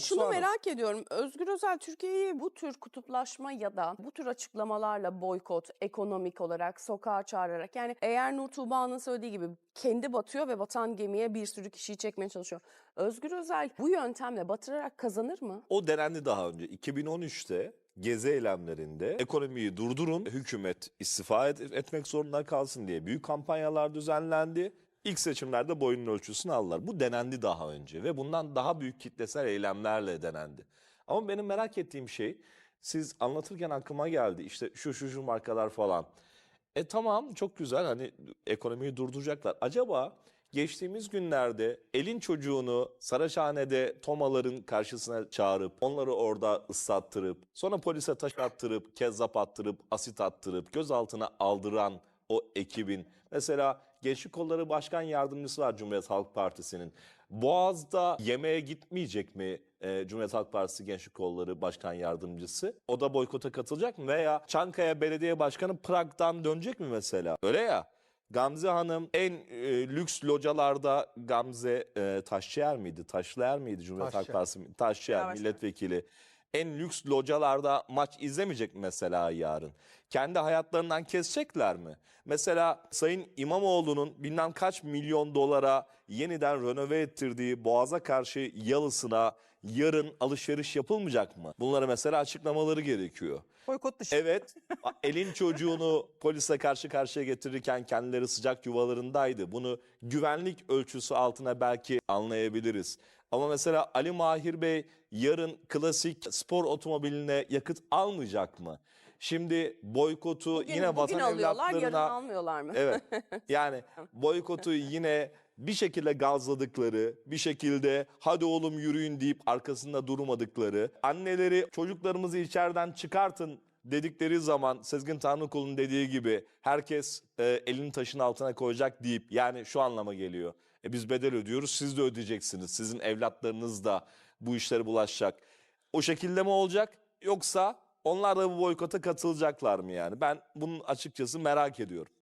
şunu var. merak ediyorum. Özgür Özel Türkiye'yi bu tür kutuplaşma ya da bu tür açıklamalarla boykot, ekonomik olarak sokağa çağırarak yani eğer Nur Tuğba'nın söylediği gibi kendi batıyor ve batan gemiye bir sürü kişiyi çekmeye çalışıyor. Özgür Özel bu yöntemle batırarak kazanır mı? O denendi daha önce. 2013'te gezi eylemlerinde ekonomiyi durdurun, hükümet istifa et- etmek zorunda kalsın diye büyük kampanyalar düzenlendi. İlk seçimlerde boyunun ölçüsünü aldılar. Bu denendi daha önce ve bundan daha büyük kitlesel eylemlerle denendi. Ama benim merak ettiğim şey siz anlatırken aklıma geldi işte şu şu şu markalar falan. E tamam çok güzel hani ekonomiyi durduracaklar. Acaba geçtiğimiz günlerde elin çocuğunu Saraçhane'de tomaların karşısına çağırıp onları orada ıslattırıp sonra polise taş attırıp kezzap attırıp asit attırıp gözaltına aldıran o ekibin mesela Gençlik Kolları Başkan Yardımcısı var Cumhuriyet Halk Partisi'nin. Boğaz'da yemeğe gitmeyecek mi e, Cumhuriyet Halk Partisi Gençlik Kolları Başkan Yardımcısı? O da boykota katılacak mı? Veya Çankaya Belediye Başkanı Prag'dan dönecek mi mesela? Öyle ya. Gamze Hanım en e, lüks localarda Gamze e, Taşçıyer miydi? Taşlıer miydi Cumhuriyet Halk. Partisi? Taşçıyer milletvekili. En lüks localarda maç izlemeyecek mi mesela yarın? Kendi hayatlarından kesecekler mi? Mesela Sayın İmamoğlu'nun bilmem kaç milyon dolara yeniden renove ettirdiği Boğaz'a karşı yalısına yarın alışveriş yapılmayacak mı? Bunları mesela açıklamaları gerekiyor. Boykot dışı. Evet, elin çocuğunu polise karşı karşıya getirirken kendileri sıcak yuvalarındaydı. Bunu güvenlik ölçüsü altına belki anlayabiliriz. Ama mesela Ali Mahir Bey yarın klasik spor otomobiline yakıt almayacak mı? Şimdi boykotu Bugün, yine bugün vatan alıyorlar, yarın evlatlarına... almıyorlar mı? Evet. Yani boykotu yine bir şekilde gazladıkları, bir şekilde hadi oğlum yürüyün deyip arkasında durmadıkları, anneleri çocuklarımızı içeriden çıkartın dedikleri zaman Sezgin Tanrıkul'un dediği gibi herkes e, elini taşın altına koyacak deyip yani şu anlama geliyor. E, biz bedel ödüyoruz siz de ödeyeceksiniz. Sizin evlatlarınız da bu işlere bulaşacak. O şekilde mi olacak yoksa onlar da bu boykota katılacaklar mı yani? Ben bunun açıkçası merak ediyorum.